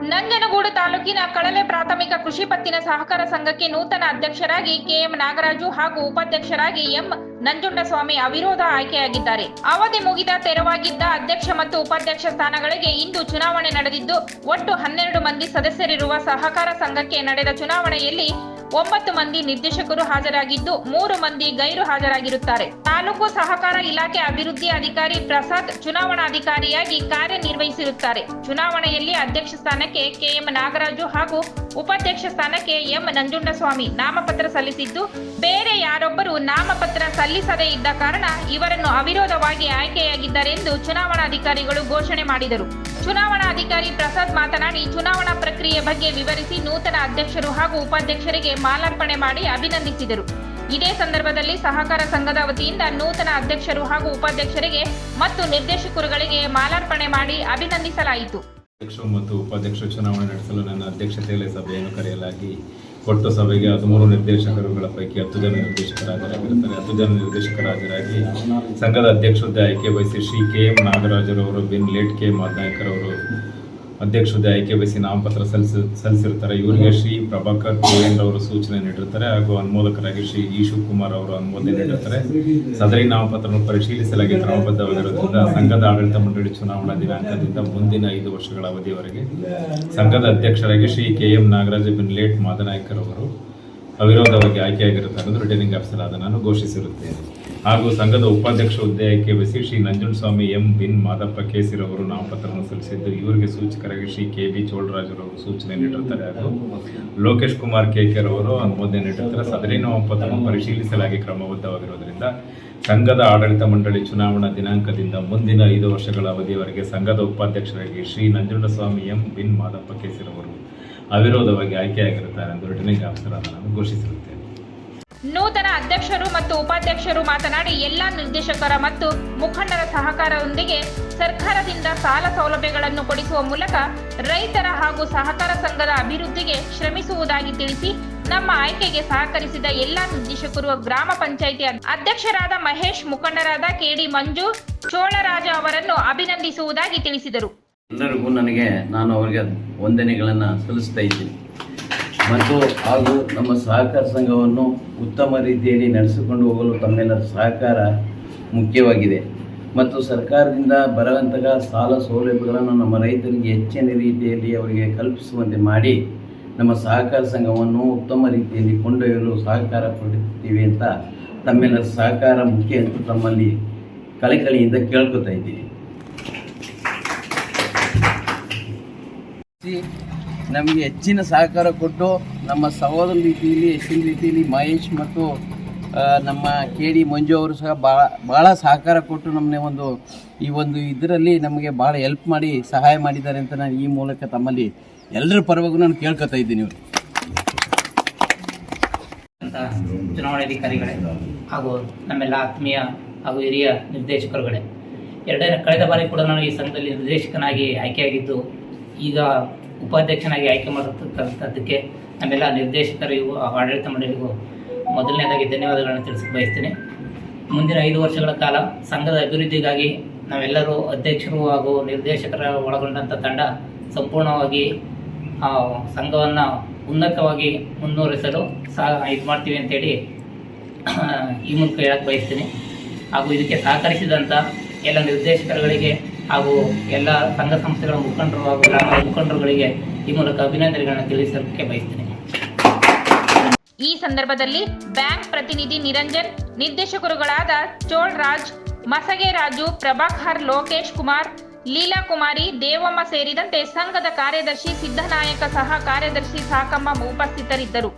ನಂಜನಗೂಡು ತಾಲೂಕಿನ ಕಳಲೆ ಪ್ರಾಥಮಿಕ ಕೃಷಿ ಪತ್ತಿನ ಸಹಕಾರ ಸಂಘಕ್ಕೆ ನೂತನ ಅಧ್ಯಕ್ಷರಾಗಿ ಕೆಎಂ ನಾಗರಾಜು ಹಾಗೂ ಉಪಾಧ್ಯಕ್ಷರಾಗಿ ಎಂ ನಂಜುಂಡಸ್ವಾಮಿ ಅವಿರೋಧ ಆಯ್ಕೆಯಾಗಿದ್ದಾರೆ. ಅವಧಿ ಮುಗಿದ ತೆರವಾಗಿದ್ದ ಅಧ್ಯಕ್ಷ ಮತ್ತು ಉಪಾಧ್ಯಕ್ಷ ಸ್ಥಾನಗಳಿಗೆ ಇಂದು ಚುನಾವಣೆ ನಡೆದಿದ್ದು, ಒಟ್ಟು ಹನ್ನೆರಡು ಮಂದಿ ಸದಸ್ಯರಿರುವ ಸಹಕಾರ ಸಂಘಕ್ಕೆ ನಡೆದ ಚುನಾವಣೆಯಲ್ಲಿ ಒಂಬತ್ತು ಮಂದಿ ನಿರ್ದೇಶಕರು ಹಾಜರಾಗಿದ್ದು ಮೂರು ಮಂದಿ ಗೈರು ಹಾಜರಾಗಿರುತ್ತಾರೆ. ತಾಲೂಕು ಸಹಕಾರ ಇಲಾಖೆ ಅಭಿವೃದ್ಧಿ ಅಧಿಕಾರಿ ಪ್ರಸಾದ್ ಚುನಾವಣಾಧಿಕಾರಿಯಾಗಿ ಕಾರ್ಯನಿರ್ವಹಿಸಿರುತ್ತಾರೆ. ಚುನಾವಣೆಯಲ್ಲಿ ಅಧ್ಯಕ್ಷ ಸ್ಥಾನಕ್ಕೆ ಕೆಎಂ ನಾಗರಾಜು ಹಾಗೂ ಉಪಾಧ್ಯಕ್ಷ ಸ್ಥಾನಕ್ಕೆ ಎಂ ನಂಜುಂಡಸ್ವಾಮಿ ನಾಮಪತ್ರ ಸಲ್ಲಿಸಿದ್ದು, ಬೇರೆ ಯಾರೊಬ್ಬರು ನಾಮಪತ್ರ ಸಲ್ಲಿಸದೇ ಇದ್ದ ಕಾರಣ ಇವರನ್ನು ಅವಿರೋಧವಾಗಿ ಆಯ್ಕೆಯಾಗಿದ್ದಾರೆಂದು ಚುನಾವಣಾಧಿಕಾರಿಗಳು ಘೋಷಣೆ ಮಾಡಿದರು. ಚುನಾವಣಾಧಿಕಾರಿ ಪ್ರಸಾದ್ ಮಾತನಾಡಿ, ಚುನಾವಣಾ ಪ್ರಕ್ರಿಯೆ ಬಗ್ಗೆ ವಿವರಿಸಿ ನೂತನ ಅಧ್ಯಕ್ಷರು ಹಾಗೂ ಉಪಾಧ್ಯಕ್ಷರಿಗೆ ಮಾಲಾರ್ಪಣೆ ಮಾಡಿ ಅಭಿನಂದಿಸಿದರು. ಇದೇ ಸಂದರ್ಭದಲ್ಲಿ ಸಹಕಾರ ಸಂಘದ ವತಿಯಿಂದ ನೂತನ ಅಧ್ಯಕ್ಷರು ಹಾಗೂ ಉಪಾಧ್ಯಕ್ಷರಿಗೆ ಮತ್ತು ನಿರ್ದೇಶಕರುಗಳಿಗೆ ಮಾಲಾರ್ಪಣೆ ಮಾಡಿ ಅಭಿನಂದಿಸಲಾಯಿತು. ಅಧ್ಯಕ್ಷರು ಮತ್ತು ಉಪಾಧ್ಯಕ್ಷರು ಚುನಾವಣೆ ನಡೆಸಲು ನನ್ನ ಅಧ್ಯಕ್ಷತೆಯಲ್ಲಿ ಸಭೆಯನ್ನು ಕರೆಯಲಾಗಿ ಒಟ್ಟು ಸಭೆಗೆ ಹದಿಮೂರು ನಿರ್ದೇಶಕರುಗಳ ಪೈಕಿ ಹತ್ತು ಜನ ನಿರ್ದೇಶಕರು ಹಾಜರಾಗಿರುತ್ತಾರೆ ಹತ್ತು ಜನ ನಿರ್ದೇಶಕರು ಸಂಘದ ಅಧ್ಯಕ್ಷ ಹುದ್ದೆ ಆಯ್ಕೆ ವಹಿಸಿ ಶ್ರೀ ಕೆ ಎಂ ನಾಗರಾಜರವರು, ಬಿನ್ ಲೇಟ್ ಕೆ ಮಾದ್ನಾಯ್ಕರವರು ಅಧ್ಯಕ್ಷ ಹುದ್ದೆ ಆಯ್ಕೆ ಬಯಸಿ ನಾಮಪತ್ರ ಸಲ್ಲಿಸಿ ಸಲ್ಲಿಸಿರ್ತಾರೆ. ಇವರಿಗೆ ಶ್ರೀ ಪ್ರಭಾಕರ್ ಕುವೇಂದ್ರ ಅವರು ಸೂಚನೆ ನೀಡಿರ್ತಾರೆ ಹಾಗೂ ಅನುಮೋದಕರಾಗಿ ಶ್ರೀ ಈಶು ಕುಮಾರ್ ಅವರು ಅನುಮೋದನೆ ನೀಡಿರ್ತಾರೆ. ಸದರಿ ನಾಮಪತ್ರವನ್ನು ಪರಿಶೀಲಿಸಲಾಗಿ ಕ್ರಮಬದ್ಧವಾಗಿರುವುದರಿಂದ ಸಂಘದ ಆಡಳಿತ ಮಂಡಳಿ ಚುನಾವಣಾ ದಿನಾಂಕದಿಂದ ಮುಂದಿನ ಐದು ವರ್ಷಗಳ ಅವಧಿಯವರೆಗೆ ಸಂಘದ ಅಧ್ಯಕ್ಷರಾಗಿ ಶ್ರೀ ಕೆ ಎಂ ನಾಗರಾಜ ಬಿನ್ ಲೇಟ್ ಮಾದನಾಯ್ಕರ್ ಅವರು ಅವಿರೋಧವಾಗಿ ಆಯ್ಕೆಯಾಗಿರುತ್ತಾರೆ ರಿಟರ್ನಿಂಗ್ ಆಫೀಸರ್ ಆದ ನಾನು ಘೋಷಿಸಿರುತ್ತೇನೆ. ಹಾಗೂ ಸಂಘದ ಉಪಾಧ್ಯಕ್ಷ ಹುದ್ದೆಯಕ್ಕೆ ಬಯಸಿ ಶ್ರೀ ನಂಜುಂಡಸ್ವಾಮಿ ಎಂ ಬಿನ್ ಮಾದಪ್ಪ ಕೇಸಿರವರು ನಾಮಪತ್ರವನ್ನು ಸಲ್ಲಿಸಿದ್ದು, ಇವರಿಗೆ ಸೂಚಕರಾಗಿ ಶ್ರೀ ಕೆ ಬಿ ಚೋಳರಾಜರವರು ಸೂಚನೆ ನೀಡಿರುತ್ತಾರೆ. ಹಾಗೂ ಲೋಕೇಶ್ ಕುಮಾರ್ ಕೇಕರ್ ಅವರು ಅನುಮೋದನೆ ನೀಡಿರ್ತಾರೆ ಸದರಿ ನಾಮಪತ್ರವನ್ನು ಪರಿಶೀಲಿಸಲಾಗಿ ಕ್ರಮಬದ್ಧವಾಗಿರುವುದರಿಂದ ಸಂಘದ ಆಡಳಿತ ಮಂಡಳಿ ಚುನಾವಣಾ ದಿನಾಂಕದಿಂದ ಮುಂದಿನ ಐದು ವರ್ಷಗಳ ಅವಧಿಯವರೆಗೆ ಸಂಘದ ಉಪಾಧ್ಯಕ್ಷರಾಗಿ ಶ್ರೀ ನಂಜುಂಡಸ್ವಾಮಿ ಎಂ ಬಿನ್ ಮಾದಪ್ಪ ಕೇಸಿರವರು ಅವಿರೋಧವಾಗಿ ಆಯ್ಕೆಯಾಗಿರುತ್ತಾರೆ ಎಂದು ರಿಟರ್ನಿಂಗ್ ಆಫೀಸರ್ ಅದನ್ನು ನಾನು ಘೋಷಿಸಿರುತ್ತೇನೆ. ನೂತನ ಅಧ್ಯಕ್ಷರು ಮತ್ತು ಉಪಾಧ್ಯಕ್ಷರು ಮಾತನಾಡಿ ಎಲ್ಲಾ ನಿರ್ದೇಶಕರ ಮತ್ತು ಮುಖಂಡರ ಸಹಕಾರದೊಂದಿಗೆ ಸರ್ಕಾರದಿಂದ ಸಾಲ ಸೌಲಭ್ಯಗಳನ್ನು ಕೊಡಿಸುವ ಮೂಲಕ ರೈತರ ಹಾಗೂ ಸಹಕಾರ ಸಂಘದ ಅಭಿವೃದ್ಧಿಗೆ ಶ್ರಮಿಸುವುದಾಗಿ ತಿಳಿಸಿ ನಮ್ಮ ಆಯ್ಕೆಗೆ ಸಹಕರಿಸಿದ ಎಲ್ಲಾ ನಿರ್ದೇಶಕರು ಗ್ರಾಮ ಪಂಚಾಯಿತಿ ಅಧ್ಯಕ್ಷರಾದ ಮಹೇಶ್, ಮುಖಂಡರಾದ ಕೆಡಿ ಮಂಜು, ಚೋಳರಾಜ ಅವರನ್ನು ಅಭಿನಂದಿಸುವುದಾಗಿ ತಿಳಿಸಿದರು. ಎಲ್ಲರಿಗೂ ನನಗೆ ನಾನು ಅವರಿಗೆ ವಂದನೆಗಳನ್ನು ಸಲ್ಲಿಸ್ತಾ ಇದ್ದೀನಿ. ಮತ್ತು ಹಾಗೂ ನಮ್ಮ ಸಹಕಾರ ಸಂಘವನ್ನು ಉತ್ತಮ ರೀತಿಯಲ್ಲಿ ನಡೆಸಿಕೊಂಡು ಹೋಗಲು ತಮ್ಮೆಲ್ಲರ ಸಹಕಾರ ಮುಖ್ಯವಾಗಿದೆ. ಮತ್ತು ಸರ್ಕಾರದಿಂದ ಬರುವಂತಹ ಸಾಲ ಸೌಲಭ್ಯಗಳನ್ನು ನಮ್ಮ ರೈತರಿಗೆ ಹೆಚ್ಚಿನ ರೀತಿಯಲ್ಲಿ ಅವರಿಗೆ ಕಲ್ಪಿಸುವಂತೆ ಮಾಡಿ ನಮ್ಮ ಸಹಕಾರ ಸಂಘವನ್ನು ಉತ್ತಮ ರೀತಿಯಲ್ಲಿ ಕೊಂಡೊಯ್ಯಲು ಸಹಕಾರ ಕೊಡುತ್ತೀವಿ ಅಂತ ತಮ್ಮೆಲ್ಲರ ಸಹಕಾರ ಮುಖ್ಯ ಅಂತ ತಮ್ಮಲ್ಲಿ ಕಳಕಳಿಯಿಂದ ಕೇಳ್ಕೊತಾ ಇದ್ದೀನಿ ನಮಗೆ ಹೆಚ್ಚಿನ ಸಹಕಾರ ಕೊಟ್ಟು ನಮ್ಮ ಸಹೋದರ ರೀತಿಯಲ್ಲಿ ಹೆಚ್ಚಿನ ರೀತಿಯಲ್ಲಿ ಮಹೇಶ್ ಮತ್ತು ನಮ್ಮ ಕೆ ಡಿ ಮಂಜು ಅವರು ಸಹ ಭಾಳ ಭಾಳ ಸಹಕಾರ ಕೊಟ್ಟು ನಮ್ಮನೆ ಒಂದು, ಈ ಒಂದು ಇದರಲ್ಲಿ ನಮಗೆ ಭಾಳ ಹೆಲ್ಪ್ ಮಾಡಿ, ಸಹಾಯ ಮಾಡಿದ್ದಾರೆ ಅಂತ ನಾನು ಈ ಮೂಲಕ ತಮ್ಮಲ್ಲಿ ಎಲ್ಲರ ಪರವಾಗಿ ನಾನು ಕೇಳ್ಕೊತಾ ಇದ್ದೀನಿ ಇವರು. ಚುನಾವಣಾಧಿಕಾರಿಗಳೇ ಹಾಗೂ ನಮ್ಮೆಲ್ಲ ಆತ್ಮೀಯ ಹಾಗೂ ಹಿರಿಯ ನಿರ್ದೇಶಕರುಗಳೇ. ಎರಡನೇ, ಕಳೆದ ಬಾರಿ ಕೂಡ ನಾನು ಈ ಸಂಘದಲ್ಲಿ ನಿರ್ದೇಶಕನಾಗಿ ಆಯ್ಕೆಯಾಗಿದ್ದು, ಈಗ ಉಪಾಧ್ಯಕ್ಷನಾಗಿ ಆಯ್ಕೆ ಮಾಡಿರ್ತಕ್ಕಂಥದ್ದಕ್ಕೆ ನಮ್ಮೆಲ್ಲ ನಿರ್ದೇಶಕರಿಗೂ ಆಡಳಿತ ಮಂಡಳಿಗೂ ಮೊದಲನೇದಾಗಿ ಧನ್ಯವಾದಗಳನ್ನು ತಿಳಿಸಕ್ಕೆ ಬಯಸ್ತೇನೆ. ಮುಂದಿನ ಐದು ವರ್ಷಗಳ ಕಾಲ ಸಂಘದ ಅಭಿವೃದ್ಧಿಗಾಗಿ ನಾವೆಲ್ಲರೂ ಅಧ್ಯಕ್ಷರು ಹಾಗೂ ನಿರ್ದೇಶಕರ ಒಳಗೊಂಡಂಥ ತಂಡ ಸಂಪೂರ್ಣವಾಗಿ ಸಂಘವನ್ನು ಉನ್ನತವಾಗಿ ಮುನ್ನೂರಿಸಲು ಸಹ ಇದು ಮಾಡ್ತೀವಿ ಅಂತೇಳಿ ಈ ಮೂಲಕ ಹೇಳಕ್ಕೆ ಬಯಸ್ತೀನಿ. ಹಾಗೂ ಇದಕ್ಕೆ ಸಹಕರಿಸಿದಂಥ ಎಲ್ಲ ನಿರ್ದೇಶಕರುಗಳಿಗೆ ಹಾಗೂ ಎಲ್ಲ ಸಂಘ ಸಂಸ್ಥೆಗಳ ಮುಖಂಡರು ಹಾಗೂ ಗ್ರಾಮದ ಮುಖಂಡರುಗಳಿಗೆ ಈ ಮೂಲಕ ಅಭಿನಂದನೆಗಳನ್ನು ತಿಳಿಸಲಿಕ್ಕೆ ಬಯಸ್ತೇನೆ. ಈ ಸಂದರ್ಭದಲ್ಲಿ ಬ್ಯಾಂಕ್ ಪ್ರತಿನಿಧಿ ನಿರಂಜನ್, ನಿರ್ದೇಶಕರುಗಳಾದ ಚೋಳ್ ರಾಜ್ ಮಸಗೆ ರಾಜು, ಪ್ರಭಾಕರ್ ಲೋಕೇಶ್ ಕುಮಾರ್, ಲೀಲಾ ಕುಮಾರಿ, ದೇವಮ್ಮ ಸೇರಿದಂತೆ ಸಂಘದ ಕಾರ್ಯದರ್ಶಿ ಸಿದ್ದನಾಯಕ ಸಹ ಕಾರ್ಯದರ್ಶಿ ಸಾಕಮ್ಮ ಉಪಸ್ಥಿತರಿದ್ದರು.